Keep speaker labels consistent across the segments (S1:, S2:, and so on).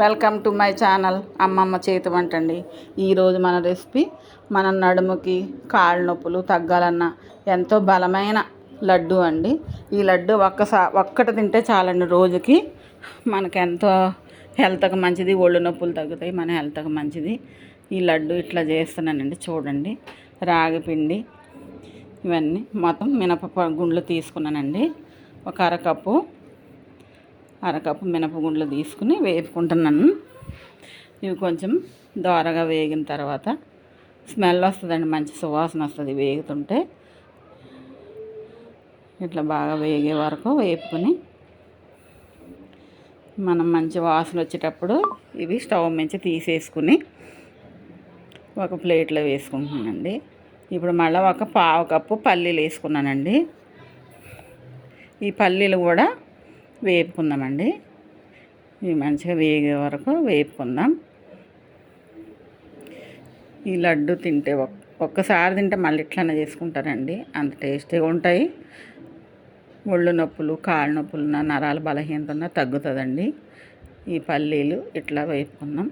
S1: Welcome to my channel అమ్మమ్మ చేతి వంట అండి ఈరోజు మన రెసిపీ మన నడుముకి కాళ్ళ నొప్పులు తగ్గాలన్న ఎంతో బలమైన లడ్డు అండి. ఈ లడ్డు ఒక్కసా ఒక్కటి తింటే చాలండి రోజుకి. మనకి ఎంతో హెల్త్కి మంచిది ఒళ్ళు నొప్పులు తగ్గుతాయి మన హెల్త్కి మంచిది. ఈ లడ్డు ఇట్లా చేస్తున్నానండి చూడండి. రాగి పిండి ఇవన్నీ మొత్తం మినప గుండ్లు తీసుకున్నానండి. ఒక అరకప్పు అరకప్పు మినపగుండ్లు తీసుకుని వేపుకుంటున్నాను. ఇవి కొంచెం దోరగా వేగిన తర్వాత స్మెల్ వస్తుందండి మంచి సువాసన వస్తుంది వేగుతుంటే. ఇట్లా బాగా వేగే వరకు వేపుకొని మనం మంచి వాసన వచ్చేటప్పుడు ఇవి స్టవ్ నుంచి తీసేసుకుని ఒక ప్లేట్లో వేసుకుంటున్నానండి. ఇప్పుడు మళ్ళీ ఒక పావు కప్పు పల్లీలు వేసుకున్నానండి. ఈ పల్లీలు కూడా వేపుకుందామండి. ఇవి మంచిగా వేగే వరకు వేపుకుందాం. ఈ లడ్డు తింటే ఒక్కసారి తింటే మళ్ళీ ఇట్లనే చేసుకుంటారండి. అంత టేస్టీగా ఉంటాయి. ఒళ్ళు నొప్పులు కాళ్ళ నొప్పులు ఉన్న నరాల బలహీనత ఉన్న తగ్గుతుందండి. ఈ పల్లీలు ఇట్లా వేపుకుందాం.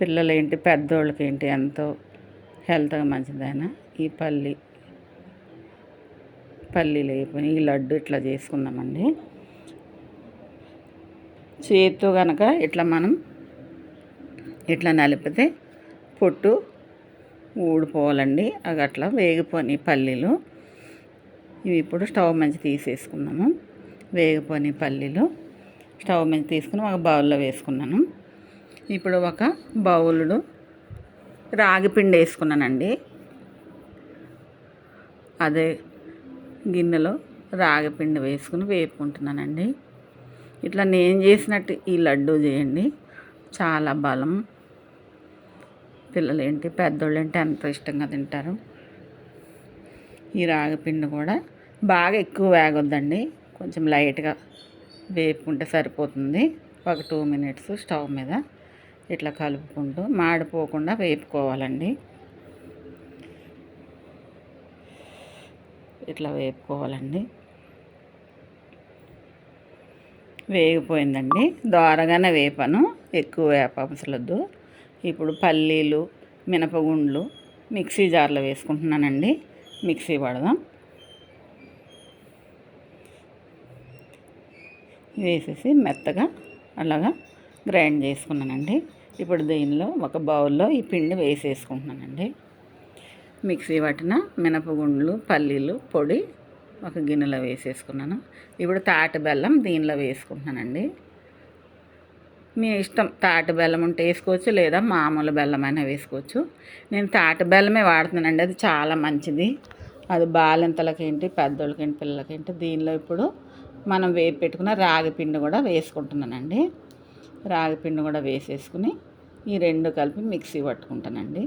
S1: పిల్లలేంటి పెద్దోళ్ళకి ఏంటి ఎంతో హెల్త్గా మంచిదైనా ఈ పల్లి పల్లీలు వేపుకొని ఈ లడ్డు ఇట్లా చేసుకుందామండి. చేతితో కనుక ఇట్లా మనం ఇట్లా నలిపితే పొట్టు ఊడిపోవాలండి. అవి అట్లా వేగిపోని పల్లీలు. ఇవి ఇప్పుడు స్టవ్ మంచి తీసేసుకున్నాము. వేగిపోని పల్లీలు. స్టవ్ మీద తీసుకుని ఒక బౌల్లో వేసుకున్నాను. ఇప్పుడు ఒక బౌలుడు రాగిపిండి వేసుకున్నానండి. అదే గిన్నెలో రాగిపిండి వేసుకుని వేపుకుంటున్నానండి. ఇట్లా నేను చేసినట్టు ఈ లడ్డు చేయండి. చాలా బలం. పిల్లలు ఏంటి పెద్దోళ్ళు ఏంటి ఎంతో ఇష్టంగా తింటారు. ఈ రాగిపిండి కూడా బాగా ఎక్కువ వేగొద్దండి. కొంచెం లైట్గా వేపుకుంటే సరిపోతుంది. ఒక టూ మినిట్స్ స్టవ్ మీద ఇట్లా కలుపుకుంటూ మాడిపోకుండా వేపుకోవాలండి. ఇట్లా వేపుకోవాలండి. వేగిపోయిందండి. దోరగానే వేపాను. ఎక్కువ వేపవసలొద్దు ఇప్పుడు పల్లీలు మినపగుండ్లు మిక్సీ జార్లో వేసుకుంటున్నానండి. మిక్సీ పడదాం. వేసేసి మెత్తగా అలాగా గ్రైండ్ చేసుకున్నానండి. ఇప్పుడు దీనిలో ఒక బౌల్లో ఈ పిండి వేసేసుకుంటున్నానండి. మిక్సీ పట్టిన మినపగుండ్లు పల్లీలు పొడి ఒక గిన్నెలో వేసేసుకున్నాను. ఇప్పుడు తాటి బెల్లం దీనిలో వేసుకుంటున్నానండి. మీ ఇష్టం తాటి బెల్లం ఉంటే వేసుకోవచ్చు లేదా మామూలు బెల్లం అయినా వేసుకోవచ్చు. నేను తాటి బెల్లమే వాడుతున్నానండి అది చాలా మంచిది. అది బాలింతలకేంటి పెద్దోళ్ళకేంటి పిల్లలకేంటి దీనిలో ఇప్పుడు మనం వేపి పెట్టుకున్న రాగి పిండి కూడా వేసుకుంటున్నానండి. రాగిపిండి కూడా వేసేసుకుని ఈ రెండు కలిపి మిక్సీ పట్టుకుంటానండి.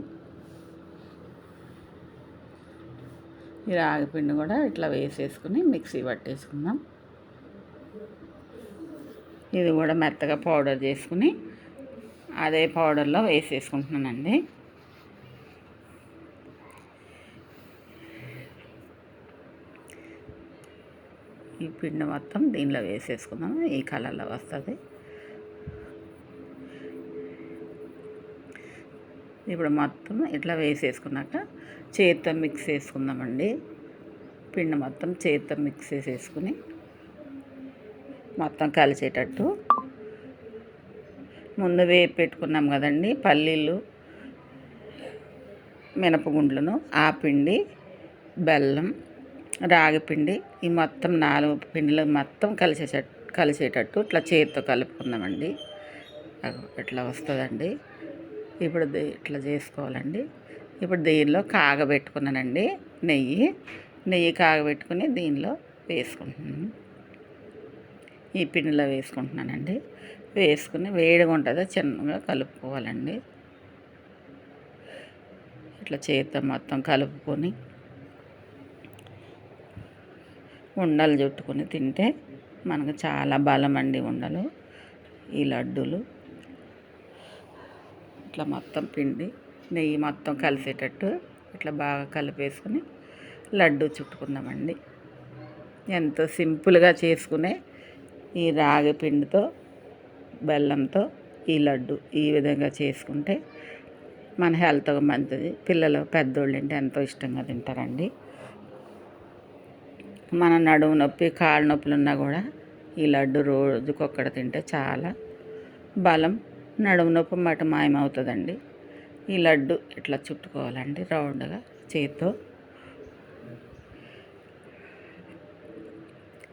S1: ఈ రాగి పిండి కూడా ఇట్లా వేసేసుకుని మిక్సీ పట్టేసుకుందాం. ఇది కూడా మెత్తగా పౌడర్ చేసుకుని అదే పౌడర్లో వేసేసుకుంటున్నానండి. ఈ పిండి మొత్తం దీనిలో వేసేసుకుందాం. ఈ కలర్లో వస్తుంది. ఇప్పుడు మొత్తం ఇట్లా వేసేసుకున్నాక చేతితో మిక్స్ చేసుకుందామండి. పిండి మొత్తం చేతితో మిక్స్ చేసేసుకుని మొత్తం కలిసేటట్టు. ముందు వేపు పెట్టుకున్నాం కదండి పల్లీలు మినపగుండ్లను ఆ పిండి బెల్లం రాగి పిండి ఈ మొత్తం నాలుగు పిండిలు మొత్తం కలిసేటట్టు కలిసేటట్టు ఇట్లా చేతితో కలుపుకుందామండి. ఇట్లా వస్తుందండి? ఇప్పుడు ఇట్లా చేసుకోవాలండి. ఇప్పుడు దీనిలో కాగబెట్టుకున్నానండి నెయ్యి. నెయ్యి కాగబెట్టుకుని దీనిలో వేసుకుంటున్నాను. ఈ పిండిలో వేసుకుంటున్నానండి. వేసుకుని వేడిగా ఉంటుందో చిన్నగా కలుపుకోవాలండి. ఇట్లా చేతితో మొత్తం కలుపుకొని ఉండలు చుట్టుకొని తింటే మనకు చాలా బలం అండి ఉండలు. ఈ లడ్డూలు. ఇట్లా మొత్తం పిండి నెయ్యి మొత్తం కలిసేటట్టు ఇట్లా బాగా కలిపేసుకుని లడ్డు చుట్టుకుందామండి. ఎంతో సింపుల్గా చేసుకునే ఈ రాగి పిండితో బెల్లంతో ఈ లడ్డు ఈ విధంగా చేసుకుంటే మన హెల్త్ మంచిది. పిల్లలు పెద్దోళ్ళు అంటే ఎంతో ఇష్టంగా తింటారండి. మన నడుము నొప్పి కాళ్ళ నొప్పులు ఉన్నా కూడా ఈ లడ్డు రోజుకొక్కడ తింటే చాలా బలం నడుము నొప్పి మాట మాయమవుతుందండి. ఈ లడ్డు ఇట్లా చుట్టుకోవాలండి? రౌండ్గా చేతితో.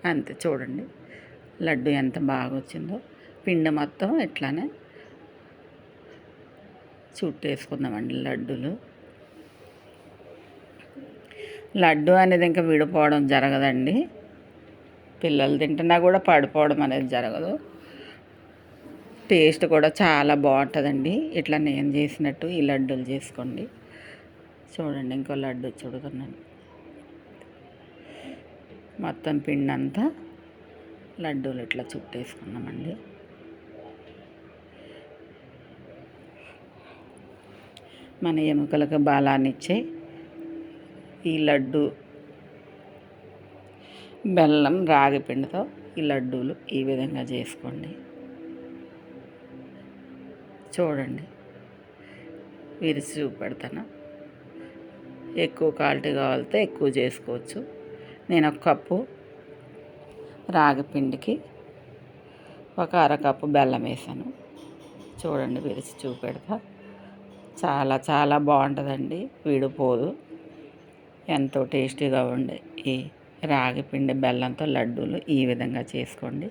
S1: అంతే చూడండి. లడ్డు ఎంత బాగా వచ్చిందో పిండి మొత్తం ఇట్లానే చుట్టేసుకుందామండి లడ్డులు. లడ్డు అనేది ఇంకా విడిపోవడం జరగదండి. పిల్లలు తింటున్నా కూడా పడిపోవడం అనేది జరగదు. టేస్ట్ కూడా చాలా బాగుంటుందండి. ఇట్లా నేను చేసినట్టు ఈ లడ్డూలు చేసుకోండి. చూడండి ఇంకో లడ్డు చూడుతున్నాను మొత్తం పిండి అంతా లడ్డూలు ఇట్లా చుట్టేసుకున్నామండి. మన ఎముకలకు బలాన్నిచ్చే ఈ లడ్డు బెల్లం రాగి పిండితో ఈ లడ్డూలు ఈ విధంగా చేసుకోండి. చూడండి. విరిచి చూపెడతాను. ఎక్కువ క్వాలిటీ కావాలితే ఎక్కువ చేసుకోవచ్చు. నేను ఒక కప్పు రాగిపిండికి ఒక అరకప్పు బెల్లం వేసాను. చూడండి విరిచి చూపెడతా. చాలా చాలా బాగుంటుందండి. విడిపోదు ఎంతో టేస్టీగా ఉండే ఈ రాగిపిండి బెల్లంతో లడ్డూలు ఈ విధంగా చేసుకోండి.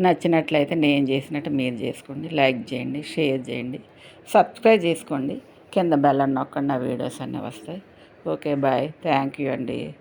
S1: నచ్చినట్లయితే నేను చేసినట్టు మీరు చేసుకోండి. లైక్ చేయండి షేర్ చేయండి సబ్స్క్రైబ్ చేసుకోండి. కింద బెల్లం నొక్కండి నా వీడియోస్ అన్నీ వస్తాయి. Okay bye. థ్యాంక్ యూ అండి.